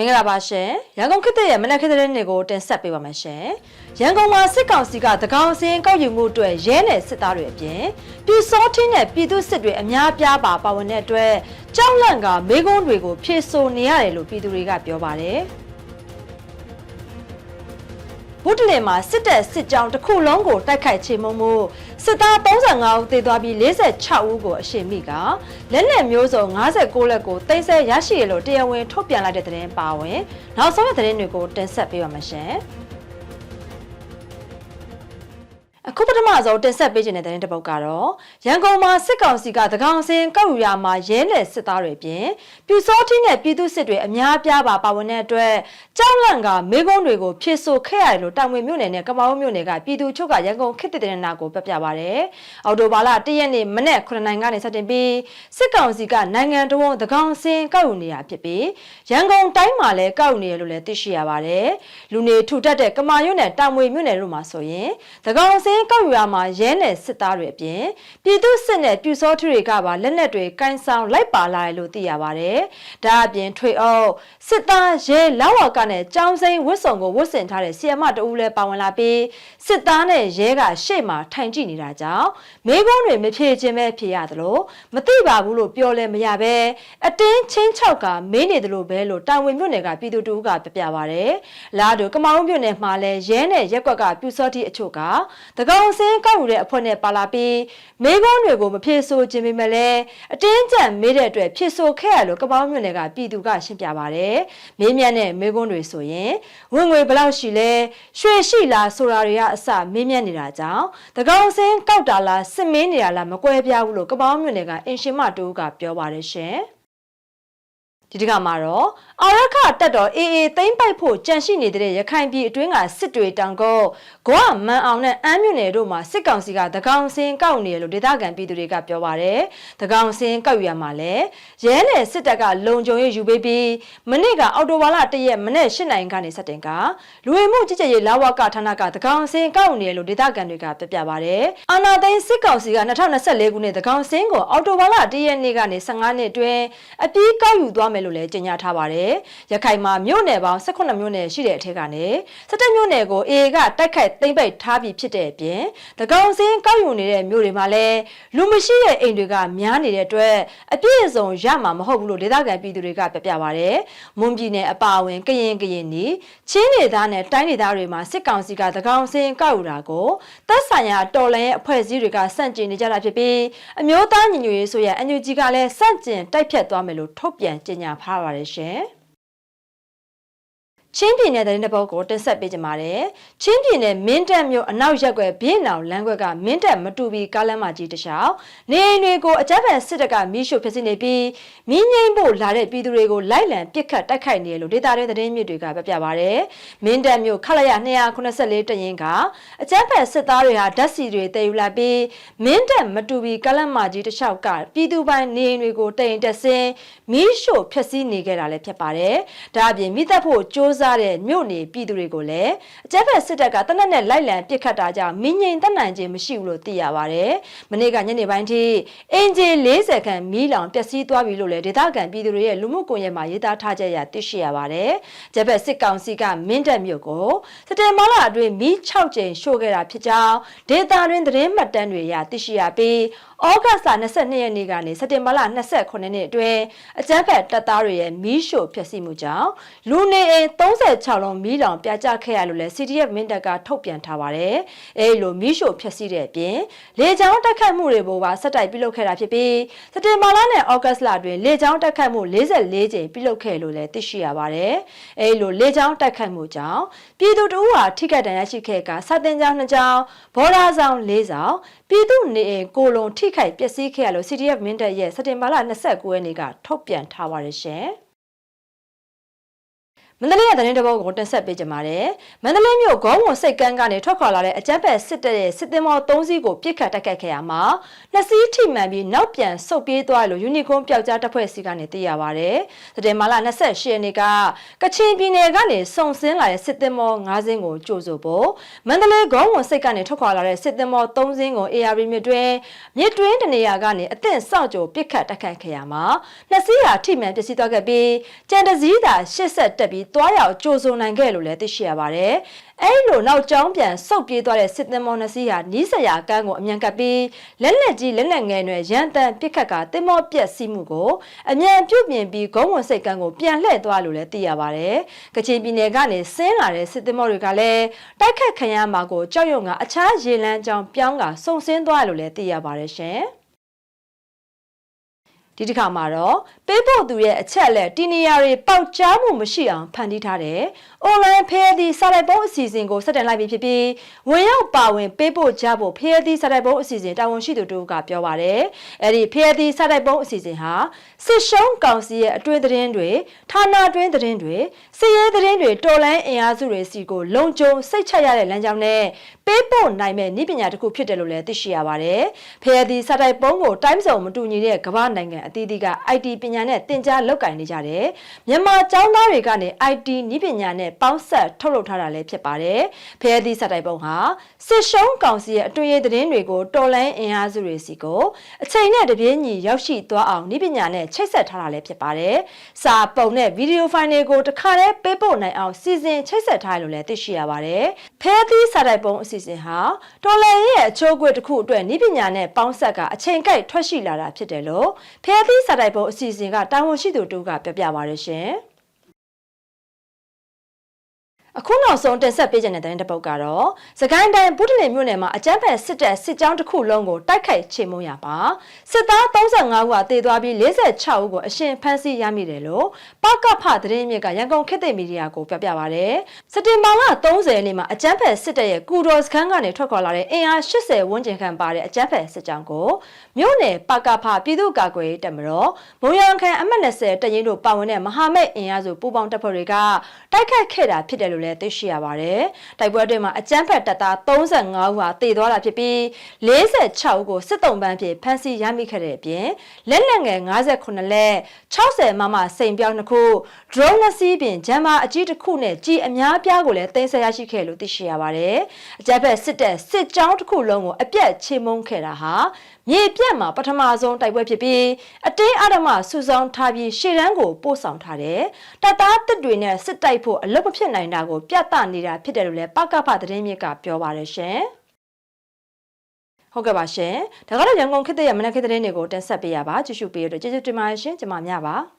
မင်္ဂလာပါရှင်ရန်ကုန်ခေတ်သစ်ရဲ့မနက်ခေတ်သစ်နေ့ကိုတင်ဆက်ပေးပါမယ်ရှင်ရန်ကုန်မှာစစ်ကောင်စီကတကောင်စင်းကောက်ယူမှုအတွက်ရဲနယ်စစ်သားတွေအပြင်ပြည်စောထင်းနဲ့ပြည်သူစစ်တွေအများပြားပါပါဝင်တဲ့အတွက်ကြောက်လန့်ကမေကုန်းတွေကိုဖြည့်ဆို့နေရတယ်လို့ပြည်သူတွေကပြောပါတယ် ဘုဒ္ဓလင်မှာစစ်တပ်စစ်ကြောင်းတစ်ခုလုံးကိုတိုက်ခိုက်ချေမှုမှုစစ်သား35ဦးသေသွားပြီး46ဦးကိုအရှင်မိကလက်နက်မျိုးစုံ59လက်ကိုတင်ဆက်ရရှိရလို့တရားဝင်ထုတ်ပြန်လိုက်တဲ့သတင်းပါဝင်နောက်ဆုံးတဲ့သတင်းတွေကိုတင်ဆက်ပေးပါမယ်ရှင် အခုပထမဆုံးတင်ဆက်ပေးခြင်းတဲ့တဲ့တစ်ပုတ်ကတော့ရန်ကုန်မှာစစ်ကောင်စီကတကောင်စင်ကောက်ယူရမှာရဲနယ်စစ်သားတွေပြင်ပြူစောထင်းနဲ့ပြည်သူစစ်တွေအများပြားပါပါဝင်တဲ့အတွက်ကြောက်လန့်ကမေကုန်းတွေကိုဖြည့်ဆို့ခဲ့ရတယ်လို့တာဝန်မြို့နယ်နဲ့ကမောင်းမြို့နယ်ကပြည်သူချုပ်ကရန်ကုန်ခေတ်တဲ့တဲ့နာကိုပြပြပါရယ်အော်တိုဘာလ၁ရက်နေ့မနေ့9နိုင်ကနေစတင်ပြီးစစ်ကောင်စီကနိုင်ငံတော်တကောင်စင်ကောက်ယူနေတာဖြစ်ပြီးရန်ကုန်တိုင်းမှာလည်းကောက်ယူနေရလို့လည်းသိရှိရပါတယ်လူနေထူထပ်တဲ့ကမာရွတ်နယ်တာမွေမြို့နယ်တို့မှာဆိုရင်တကောင်စင်ကောက်ယူရမှာရဲနယ်စစ်သားတွေအပြင်ပြည်သူစစ်နဲ့ပြူစောထူတွေကပါလက်နက်တွေကင်ဆောင်လိုက်ပါလာတယ်လို့သိရပါတယ်ဒါအပြင်ထွေအုပ်စစ်သားရဲလောက်ဝကနဲ့ចောင်းစိန်ဝတ်စုံကိုဝတ်ဆင်ထားတဲ့ဆီယမတဦးလည်းပါဝင်လာပြီးစစ်သားနဲ့ရဲကရှေ့မှာထိုင်ကြည့်နေတာကြောင့်မိကုန်းတွေမဖြေခြင်းပဲဖြေရတယ်လို့မသိပါဘူးလို့ပြောလဲမရပဲအတင်းချင်းချောက်ကမင်းနေတယ်လို့ပဲလို့တာဝန်မြို့နယ်ကပြည်သူတူကပြပြပါတယ်လာတို့ကမောင်မြို့နယ်မှာလဲရဲနဲ့ရက်ကွက်ကပြူစောတိအချို့ကတကောင်စင်းကောက်ယူတဲ့အဖွဲ့နဲ့ပါလာပြီးမိကုန်းတွေကိုမဖြေဆိုခြင်းပေမဲ့လဲအတင်းကြပ်မေးတဲ့အတွက်ဖြေဆိုခဲ့ရလို့ကမောင်မြို့နယ်ကပြည်သူကရှင်းပြပါတယ်မင်းမြတ်နဲ့မိကုန်းတွေဆိုရင်ဝင်ငွေဘယ်လောက်ရှိလဲရွှေရှိလားဆိုတာတွေကအစမင်းမြတ်နေတာကြောင့်တကောင်စင်းကောက်တာလားစစ်မင်းနေတာလားမကွဲပြားဘူးလို့ကပောင်းမြို့နယ်ကအင်ရှင်မတူကပြောပါတယ်ရှင် ဒီတကမှာတော့အာရခတက်တော်အေအေသိမ့်ပိုက်ဖို့ကြံရှိနေတဲ့ရခိုင်ပြည်အတွင်းကစစ်တွေတောင်ကုန်းဂွာမန်အောင်နဲ့အမ်းမြို့နယ်တို့မှာစစ်ကောင်စီကတကောင်စင်းကောက်နေတယ်လို့ဒေသခံပြည်သူတွေကပြောပါတယ်။တကောင်စင်းကောက်ယူရမှာလဲရဲနယ်စစ်တပ်ကလုံခြုံရေးယူပေးပြီးမနေ့ကအော်တိုဝါလာတရက်မနေ့၈နိုင်ကနေစတင်ကလူဝင်မှုကြီးကြပ်ရေးလာဝကဌာနကတကောင်စင်းကောက်နေတယ်လို့ဒေသခံတွေကပြပြပါတယ်။အာနာသိန်းစစ်ကောင်စီက2024ခုနှစ်တကောင်စင်းကိုအော်တိုဝါလာတရက်နေ့ကနေ15နှစ်အတွင်းအပြေးကောက်ယူသွားမယ်လို့လည်းကြေညာထားပါတယ်။ရခိုင်မှာမြို့နယ်ပေါင်း18မြို့နယ်ရှိတဲ့အထက်ကနေ17မြို့နယ်ကို AA ကတိုက်ခိုက်သိမ်းပိတ်ထားပြီးဖြစ်တဲ့အပြင်တကောင်စင်းကောက်ယူနေတဲ့မြို့တွေမှာလည်းလူမရှိတဲ့အိမ်တွေကများနေတဲ့အတွက်အပြည့်အစုံရမှာမဟုတ်ဘူးလို့ဒေသခံပြည်သူတွေကပြပြပါတယ်။မွန်ပြည်နယ်အပါအဝင်ကရင်ကရင်နီချင်းဒေသနဲ့တိုင်းဒေသတွေမှာစစ်ကောင်စီကတကောင်စင်းကောက်ယူတာကိုသက်ဆိုင်ရာတော်လှန်ရေးအဖွဲ့အစည်းတွေကစန့်ကျင်နေကြတာဖြစ်ပြီးအမျိုးသားညီညွတ်ရေးဆိုရ NUG ကလည်းစန့်ကျင်တိုက်ဖြတ်သွားမယ်လို့ထုတ်ပြန်ကြေညာထားပါတယ်ရှင်။ ချင်းပြည်နယ်တဲ့တဲ့ဘောက်ကိုတင်ဆက်ပေးကြပါမယ်။ချင်းပြည်နယ်မင်းတပ်မြို့အနောက်ရက်ွယ်ဘင်းနောင်လမ်းခွက်ကမင်းတပ်မတူပီကားလမ်းမကြီးတစ်လျှောက်နေအိမ်တွေကိုအကြမ်းဖက်စစ်တပ်ကမီးရှို့ဖျက်ဆီးနေပြီးမင်းငိမ့်ဖို့လာတဲ့ပြည်သူတွေကိုလိုက်လံပစ်ခတ်တိုက်ခိုက်နေတယ်လို့ဒေတာတဲ့သတင်းမြစ်တွေကပြပြပါဗျ။မင်းတပ်မြို့ခလရ284တရင်ကအကြမ်းဖက်စစ်သားတွေဟာဓာတ်စီတွေတည်ယူလာပြီးမင်းတပ်မတူပီကားလမ်းမကြီးတစ်လျှောက်ကပြည်သူပိုင်းနေအိမ်တွေကိုတည်ရင်တက်ဆင်းမီးရှို့ဖျက်ဆီးနေခဲ့တာလည်းဖြစ်ပါတယ်။ဒါအပြင်မိသက်ဖို့စ조사တဲ့မြို့နေပြည်သူတွေကိုလည်းအကြမ်းဖက်စစ်တပ်ကတနက်နဲ့လိုက်လံပစ်ခတ်တာကြောင့်မင်းငိမ်တတ်နိုင်ခြင်းမရှိဘူးလို့သိရပါတယ်။မနေ့ကညနေပိုင်းထိအင်ဂျီ40ခန့်မီးလောင်ပျက်စီးသွားပြီလို့လည်းဒေသခံပြည်သူတွေရဲ့လူမှုကွန်ရက်မှာရေးသားထားချက်အရသိရှိရပါတယ်။ဂျပက်စစ်ကောင်စီကမင်းတပ်မြို့ကိုစတေမာလာအတွင်းမီး6ကြိမ်ရှို့ခဲ့တာဖြစ်ကြောင်းဒေသတွင်းသတင်းမှတ်တမ်းတွေအရသိရှိရပြီးဩဂတ်စ်လ22ရက်နေ့ကနေစက်တင်ဘာလ29ရက်နေ့အတွင်းအကြမ်းဖက်တပ်သားတွေရဲ့မီးရှို့ဖျက်ဆီးမှုကြောင့်လူနေအိမ်36လုံးမီးလောင်ပြာကျခဲ့ရလို့လည်း CDF မင်းတပ်ကထုတ်ပြန်ထားပါတယ်။အဲဒီလိုမီးရှို့ဖျက်ဆီးတဲ့အပြင်လေကြောင်းတိုက်ခတ်မှုတွေပေါ်ပါဆက်တိုက်ပြုလုပ်ခဲ့တာဖြစ်ပြီးစက်တင်ဘာလနဲ့ဩဂတ်စ်လအတွင်းလေကြောင်းတိုက်ခတ်မှု44ကြိမ်ပြုလုပ်ခဲ့လို့လည်းသိရှိရပါတယ်။အဲဒီလိုလေကြောင်းတိုက်ခတ်မှုကြောင့်ပြည်သူတို့ဟာထိခိုက်ဒဏ်ရာရှိခဲ့ကစတင်ကြောင်း2ကြောင်းဘော်ဒါဆောင်4ဆောင် ပြည်သူနေအိမ်ကိုလုံးထိခိုက်ပျက်စီးခဲ့ရလို့ CDF မင်းတပ်ရဲ့စက်တင်ဘာလ29ရက်နေ့ကထုတ်ပြန်ထားပါတယ်ရှင်။ မန္တလေးရဲ့သတင်းတပုတ်ကိုတင်ဆက်ပေးကြပါမယ်။မန္တလေးမြို့ဂေါဝန်စိတ်ကန်းကနေထွက်ခွာလာတဲ့အကြမ်းဖက်စစ်တပ်ရဲ့စစ်သည်မော၃စီးကိုပြစ်ခတ်တိုက်ခိုက်ခဲ့ရမှာနှစ်စီးထိမှန်ပြီးနောက်ပြန်ဆုတ်ပြေးသွားလို့ယူနီကွန်ပျောက်ကြားတပ်ဖွဲ့စီကနေသိရပါဗျ။သတင်းမာလာ28ရက်နေ့ကကချင်ပြည်နယ်ကနေစုံစင်းလာတဲ့စစ်သည်မော၅စင်းကိုကြိုဆိုဖို့မန္တလေးဂေါဝန်စိတ်ကနေထွက်ခွာလာတဲ့စစ်သည်မော၃စင်းကို AR မြစ်တွင်မြစ်တွင်းတနေရာကနေအသင့်စောင့်ကြိုပြစ်ခတ်တိုက်ခိုက်ခဲ့ရမှာနှစ်စီးဟာထိမှန်ပစ္စည်းသွားခဲ့ပြီးကြံတစည်းသာရှစ်ဆက်တက်ပြီးသွားရောက်ကြိုဆိုနိုင်ခဲ့လို့လည်းသိရှိရပါတယ်။အဲဒီလိုနောက်ကျောင်းပြန်ဆုတ်ပြေးသွားတဲ့စစ်သင်္ဘောနှစ်စီးဟာနီးစရာကန်းကိုအမြန်ကပ်ပြီးလက်လက်ကြီးလက်လက်ငယ်တွေရန်တန်ပစ်ခတ်ကသင်္ဘောပြက်စီးမှုကိုအမြန်ပြုတ်ပြင်ပြီးဂုံးဝင်စိတ်ကန်းကိုပြန်လှည့်သွားလို့လည်းသိရပါတယ်။ကချင်ပြည်နယ်ကနေဆင်းလာတဲ့စစ်သင်္ဘောတွေကလည်းတိုက်ခတ်ခံရမှာကိုကြောက်ရွံ့ကအခြားရေလမ်းကြောင်းပြောင်းကစုံစင်းသွားလို့လည်းသိရပါတယ်ရှင်။ ဒီတစ်ခါမှာတော့ပေးဖို့သူရဲ့အချက်လက်တီနီယာတွေပေါက်ကြားမှုမရှိအောင်ဖန်တီးထားတဲ့ online ဖဲသည့်စာရိုက်ပုံးအစီအစဉ်ကိုဆက်တင်လိုက်ပြီးဖြစ်ပြီးဝင်ရောက်ပါဝင်ပေးဖို့ကြဖို့ဖဲသည့်စာရိုက်ပုံးအစီအစဉ်တာဝန်ရှိသူတို့ကပြောပါတယ်။အဲဒီဖဲသည့်စာရိုက်ပုံးအစီအစဉ်ဟာစစ်ရှုံးကောင်စီရဲ့အတွင်းသတင်းတွေဌာနအတွင်းသတင်းတွေစစ်ရေးသတင်းတွေတော်လိုင်းအင်အားစုတွေစီကိုလုံခြုံစိတ်ချရတဲ့လမ်းကြောင်းနဲ့ ပေးပို့နိုင်မဲ့နည်းပညာတစ်ခုဖြစ်တယ်လို့လည်းသိရှိရပါတယ်။ဖဲသည့်စာရိုက်ပုံးကိုတိုင်းစုံမတူညီတဲ့ကမ္ဘာနိုင်ငံအသီးသီးက IT ပညာနဲ့သင်ကြားလုပ်ကိုင်နေကြတယ်။မြန်မာကျောင်းသားတွေကနေ IT နည်းပညာနဲ့ပေါင်းဆက်ထုတ်လုပ်ထားတာလည်းဖြစ်ပါတယ်။ဖဲသည့်စက်တိုက်ပုံဟာစစ်ရှုံးကောင်စီရဲ့အတွေ့အကြုံသတင်းတွေကိုတော်လိုင်းအင်အားစုတွေစီကိုအချိန်နဲ့တပြေးညီရောက်ရှိသွားအောင်နည်းပညာနဲ့ချိတ်ဆက်ထားတာလည်းဖြစ်ပါတယ်။စာပုံနဲ့ဗီဒီယိုဖိုင်တွေကိုတခါတည်းပေးပို့နိုင်အောင်စီစဉ်ချိတ်ဆက်ထားရလို့လည်းသိရှိရပါတယ်။ဖဲသည့်စက်တိုက်ပုံအစီအစဉ်ဟာတော်လိုင်းရဲ့အချိုးအကွက်တစ်ခုအတွက်နည်းပညာနဲ့ပေါင်းဆက်ကအချိန်ကိုက်ထွက်ရှိလာတာဖြစ်တယ်လို့ဖဲသည့်စက်တိုက်ပုံအစီအစဉ်ကတာဝန်ရှိသူတို့ကပြောပြပါရရှင်။ အခုနောက်ဆုံးတင်ဆက်ပေးခြင်းတဲ့တဲ့တစ်ပုတ်ကတော့စကိုင်းတိုင်းဗုဒ္ဓလင်မြို့နယ်မှာအကြမ်းဖက်စစ်တပ်စစ်ကြောင်းတစ်ခုလုံးကိုတိုက်ခိုက်ချေမှုရပါစစ်သား35ဦးကတေသွားပြီး46ဦးကိုအရှင်ဖမ်းဆီးရမိတယ်လို့ပကဖသတင်းမြစ်ကရန်ကုန်ခေတ်သစ်မီဒီယာကိုပြောပြပါရယ်စက်တင်ဘာလ30ရက်နေ့မှာအကြမ်းဖက်စစ်တပ်ရဲ့ကူတော်စခန်းကနေထွက်ခွာလာတဲ့အင်အား80ဝန်းကျင်ခန့်ပါတဲ့အကြမ်းဖက်စစ်ကြောင်းကိုမြို့နယ်ပကဖပြည်သူ့ကာကွယ်ရေးတပ်မတော်မုံရံခန်အမှတ်20တရင်တို့ပါဝင်တဲ့မဟာမိတ်အင်အားစုပူးပေါင်းတပ်ဖွဲ့တွေကတိုက်ခိုက်ခဲ့တာဖြစ်တယ်လို့လည်းသိရှိရပါတယ်။တိုက်ပွဲအတွင်းမှာအကြမ်းဖက်တပ်သား35ဦးဟာတေသွားတာဖြစ်ပြီး46ဦးကိုစစ်တုံးပန်းဖြင့်ဖမ်းဆီးရမိခဲ့တဲ့အပြင်လက်နက်ငယ်58လက်60မမစိန်ပြောင်းတစ်ခု drone နှစ်စီးပြင်ဂျမ်မာအကြီးတစ်ခုနဲ့ကြီးအများပြားကိုလည်းတင်ဆက်ရရှိခဲ့လို့သိရှိရပါတယ်။အကြမ်းဖက်စစ်တပ်စစ်ကြောင်းတစ်ခုလုံးကိုအပြတ်ချေမှုန်းခဲ့တာဟာမြေပြတ်မှာပထမဆုံးတိုက်ပွဲဖြစ်ပြီးအတင်းအဓမ္မဆူဆောင်းထားပြီးရှေ့တန်းကိုပို့ဆောင်ထားတယ်။တပ်သားတစ်တွေနဲ့စစ်တိုက်ဖို့အလုပ်မဖြစ်နိုင်တာကိုပြသနေတာဖြစ်တယ်လို့လည်းပကဖသတင်းမြစ်ကပြောပါတယ်ရှင်။ဟုတ်ကဲ့ပါရှင်။ဒါကတော့ရန်ကုန်ခေတ်ရဲ့မနက်ခေတ်သတင်းတွေကိုတင်ဆက်ပေးရပါကြည့်ရှုပေးရတော့ကျေးဇူးတင်ပါတယ်ရှင်။ကျွန်မများပါ။